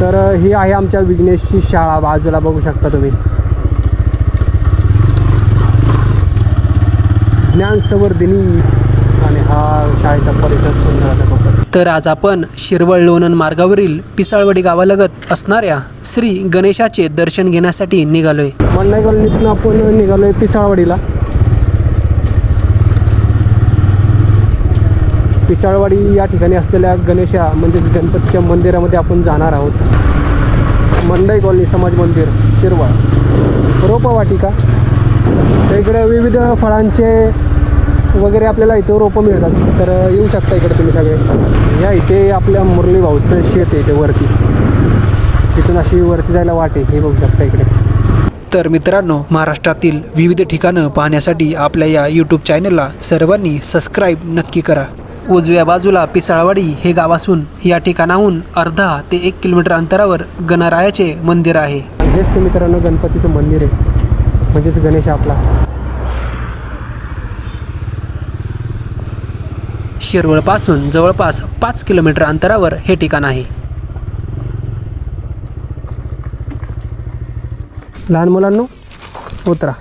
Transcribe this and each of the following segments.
तर ही आहे आमच्या विघ्नेशची शाळा. बाजूला बघू शकता तुम्ही. ज्ञान संवर्धिनी आणि हा शाळेचा परिसर सुंदर असा बघा तर आज आपण शिरवळ लोणन मार्गावरील पिसाळवाडी गावालगत असणाऱ्या श्री गणेशाचे दर्शन घेण्यासाठी निघालोय. मंडाई कॉलनीतून आपण निघालोय पिसाळवाडीला. पिसाळवाडी या ठिकाणी असलेल्या गणेशा म्हणजेच गणपतीच्या मंदिरामध्ये आपण जाणार आहोत. मंडई कॉलनी समाज मंदिर शिरवाळ रोपवाटिका तर इकडे विविध फळांचे वगैरे आपल्याला इथं रोपं मिळतात. तर येऊ शकता इकडे तुम्ही सगळे. या इथे आपल्या मुरली भाऊचं शेत आहे इथे वरती. इथून अशी वरती जायला वाट आहे. हे बघू शकता इकडे. तर मित्रांनो महाराष्ट्रातील विविध ठिकाणं पाहण्यासाठी आपल्या या यूट्यूब चॅनलला सर्वांनी सबस्क्राईब नक्की करा. उजव्या बाजूला पिसाळवाडी हे गाव असून या ठिकाणाहून अर्धा ते एक किलोमीटर अंतरावर गणरायाचे मंदिर आहे. हेच ते मित्रांनो गणपतीचं मंदिर आहे. म्हणजेच गणेश आपला. शिरवळपासून जवळपास पाच किलोमीटर अंतरावर हे ठिकाण आहे. लहान मुलांनो उतरा.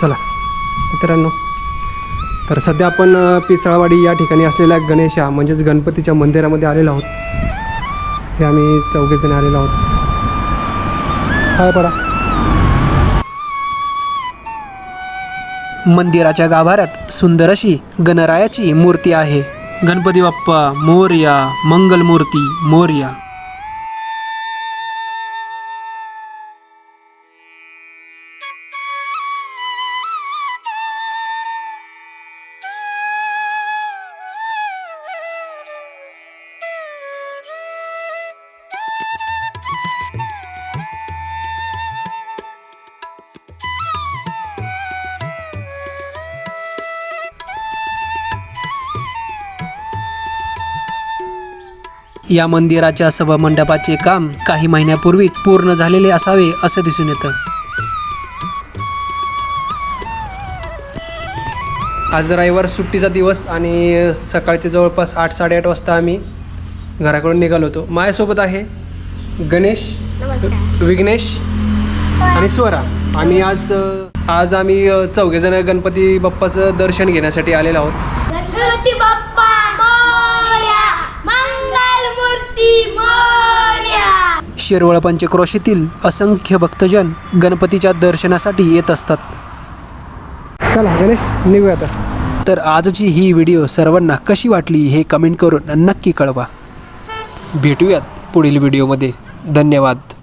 चला मित्रांनो. तर सध्या आपण पिसाळवाडी या ठिकाणी असलेल्या गणेशा म्हणजेच गणपतीच्या मंदिरामध्ये आलेलो आहोत. हे आम्ही चौघेजण आलेलो आहोत. हाय पडा मंदिराच्या गाभाऱ्यात सुंदर अशी गणरायाची मूर्ती आहे. गणपती बाप्पा मोर्या मंगलमूर्ती मोर्या. या मंदिराच्या सभामंडपाचे काम काही महिन्यापूर्वीच पूर्ण झालेले असावे असं दिसून येतं. आज रविवार सुट्टीचा दिवस आणि सकाळचे जवळपास आठ साडेआठ वाजता आम्ही घराकडून निघालो होतो. माझ्यासोबत आहे गणेश विघ्नेश आणि स्वरा. आम्ही आज आज आम्ही चौघेजण गणपती बाप्पाचं दर्शन घेण्यासाठी आलेलो आहोत. गणपती बाप्पा शिरवळ पंचक्रोशीतील असंख्य भक्तजन गणपतीच्या दर्शनासाठी येत असतात. चला गणेश निघूया आता. तर आजची ही व्हिडिओ सर्वांना कशी वाटली हे कमेंट करून नक्की कळवा. भेटूयात पुढील व्हिडिओमध्ये. धन्यवाद.